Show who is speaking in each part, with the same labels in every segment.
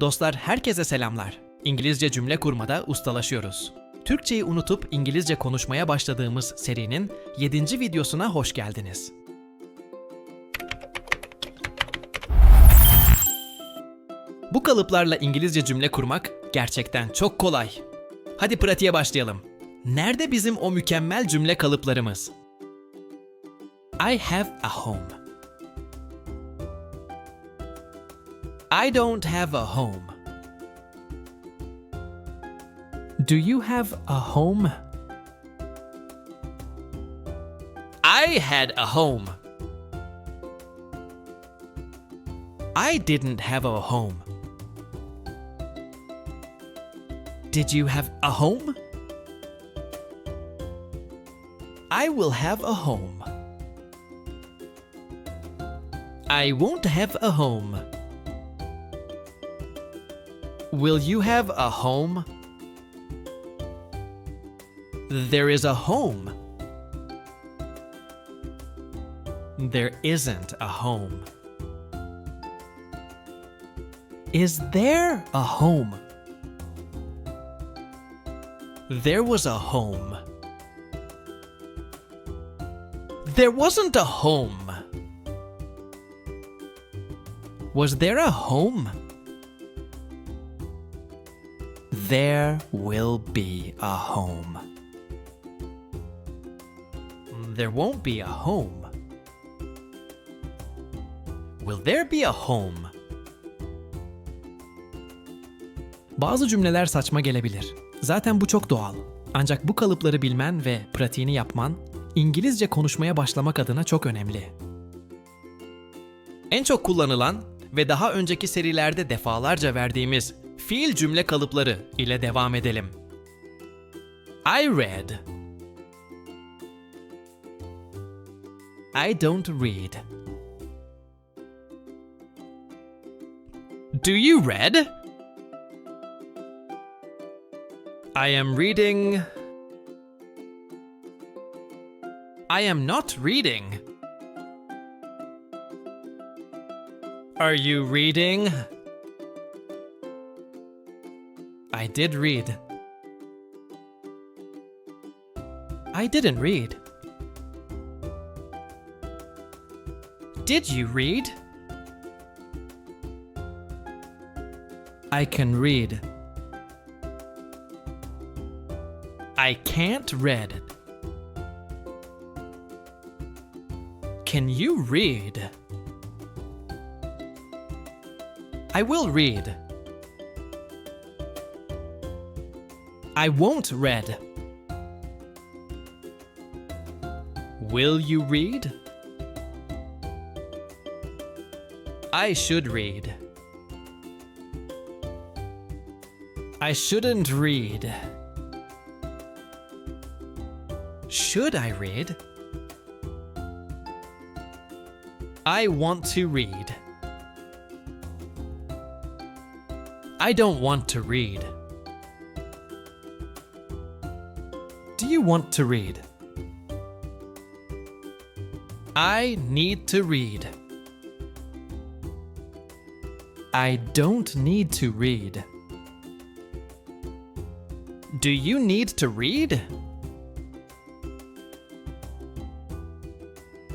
Speaker 1: Dostlar herkese selamlar. İngilizce cümle kurmada ustalaşıyoruz. Türkçeyi unutup İngilizce konuşmaya başladığımız serinin 7. videosuna hoş geldiniz. Bu kalıplarla İngilizce cümle kurmak gerçekten çok kolay. Hadi pratiğe başlayalım. Nerede bizim o mükemmel cümle kalıplarımız? I have a home. I don't have a home. Do you have a home? I had a home. I didn't have a home. Did you have a home? I will have a home. I won't have a home. Will you have a home? There is a home. There isn't a home. Is there a home? There was a home. There wasn't a home. Was there a home? There will be a home. There won't be a home. Will there be a home? Bazı cümleler saçma gelebilir. Zaten bu çok doğal. Ancak bu kalıpları bilmen ve pratiğini yapman İngilizce konuşmaya başlamak adına çok önemli. En çok kullanılan ve daha önceki serilerde defalarca verdiğimiz fiil cümle kalıpları ile devam edelim. I read. I don't read. Do you read? I am reading. I am not reading. Are you reading? I did read. I didn't read. Did you read? I can read. I can't read. Can you read? I will read. I won't read. Will you read? I should read. I shouldn't read. Should I read? I want to read. I don't want to read. You want to read? I need to read. I don't need to read. Do you need to read?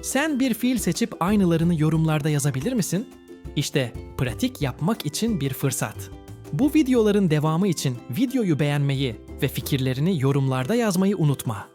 Speaker 1: Sen bir fiil seçip aynılarını yorumlarda yazabilir misin? İşte pratik yapmak için bir fırsat. Bu videoların devamı için videoyu beğenmeyi ve fikirlerini yorumlarda yazmayı unutma.